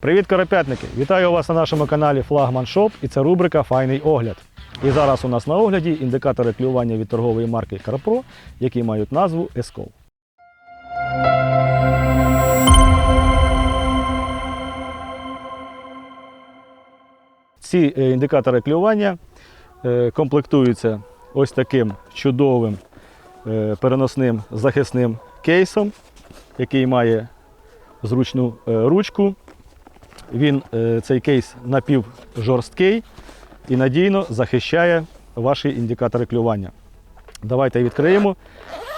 Привіт, карапятники! Вітаю вас на нашому каналі Флагман Шоп і це рубрика Файний огляд. І зараз у нас на огляді індикатори клювання від торгової марки CarPro, які мають назву Ескол. Ці е, індикатори клювання е, комплектуються ось таким чудовим е, переносним захисним кейсом, який має зручну ручку. Він, е, цей кейс напівжорсткий і надійно захищає ваші індикатори клювання. Давайте відкриємо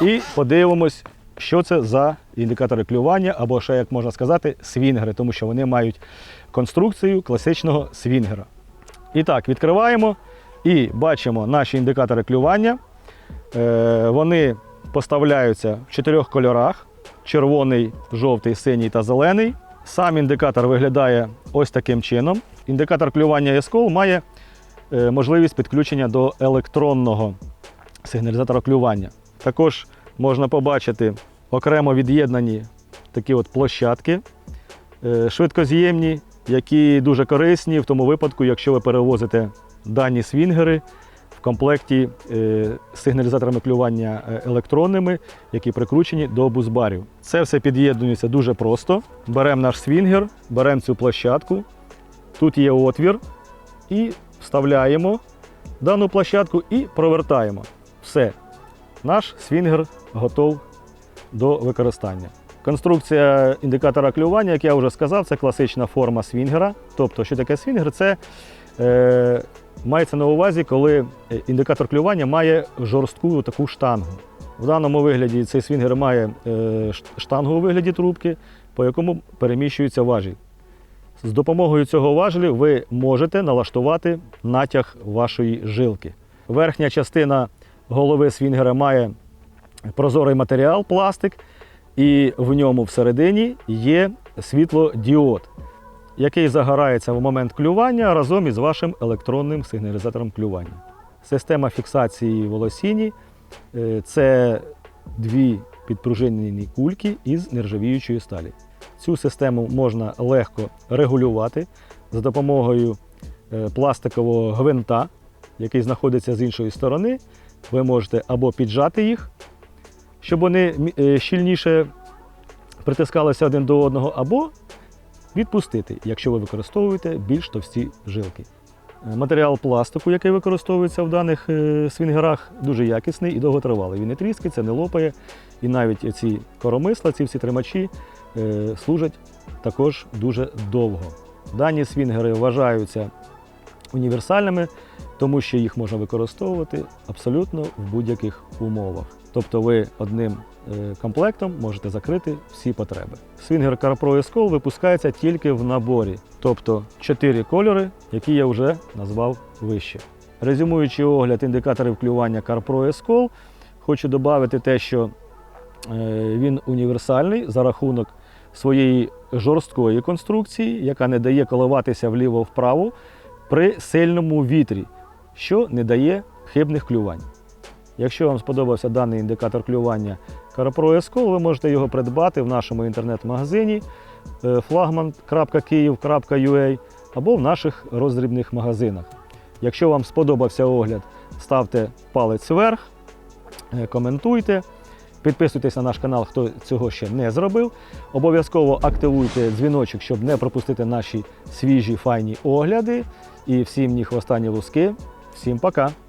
і подивимось, що це за індикатори клювання, або ще, як можна сказати, свінгери, тому що вони мають конструкцію класичного свінгера. І так, відкриваємо і бачимо наші індикатори клювання. Е, Вони поставляються в чотирьох кольорах: червоний, жовтий, синій та зелений. Сам індикатор виглядає ось таким чином. Індикатор клювання Ескол має е, можливість підключення до електронного сигналізатора клювання. Також можна побачити окремо від'єднані такі от площадки е, швидкоз'ємні, які дуже корисні в тому випадку, якщо ви перевозите дані свінгери в комплекті е, з сигналізаторами клювання е, електронними, які прикручені до бузбарів. Це все під'єднується дуже просто. Беремо наш свінгер, беремо цю площадку. Тут є отвір і вставляємо дану площадку і провертаємо. Все. Наш свінгер готов до використання. Конструкція індикатора клювання, як я вже сказав, це класична форма свінгера. Тобто, що таке свінгер? Це е, мається на увазі, коли е, індикатор клювання має жорстку таку штангу. В даному вигляді цей свінгер має е, штангу у вигляді трубки, по якому переміщується важіль. З допомогою цього важелю ви можете налаштувати натяг вашої жилки. Верхня частина голови свінгера має прозорий матеріал, пластик, і в ньому всередині є світлодіод, який загорається в момент клювання разом із вашим електронним сигналізатором клювання. Система фіксації волосіні е, це дві підпружинені кульки із нержавіючої сталі. Цю систему можна легко регулювати за допомогою е, пластикового гвинта, який знаходиться з іншої сторони. Ви можете або піджати їх, щоб вони е, щільніше притискалися один до одного, або відпустити, якщо ви використовуєте більш товсті жилки. Е, Матеріал пластику, який використовується в даних е, свінгерах, дуже якісний і довготривалий. Він не тріскається, не лопає. І навіть ці коромисла, ці всі тримачі е, служать також дуже довго. Дані свінгери вважаються універсальними, тому що їх можна використовувати абсолютно в будь-яких умовах. Тобто ви одним комплектом можете закрити всі потреби. Свінгер CarPro Escol випускається тільки в наборі, тобто чотири кольори, які я вже назвав вище. Резюмуючи огляд індикаторів клювання CarPro Escol, хочу додати те, що е, він універсальний за рахунок своєї жорсткої конструкції, яка не дає коливатися вліво-вправо при сильному вітрі, що не дає хибних клювань. Якщо вам сподобався даний індикатор клювання CarPro Escol, ви можете його придбати в нашому інтернет-магазині е, flagman.kyiv.ua або в наших роздрібних магазинах. Якщо вам сподобався огляд, ставте палець вверх, е, коментуйте, підписуйтесь на наш канал, хто цього ще не зробив. Обов'язково активуйте дзвіночок, щоб не пропустити наші свіжі файні огляди. І всім ні хвоста, ні луски. Всім пока!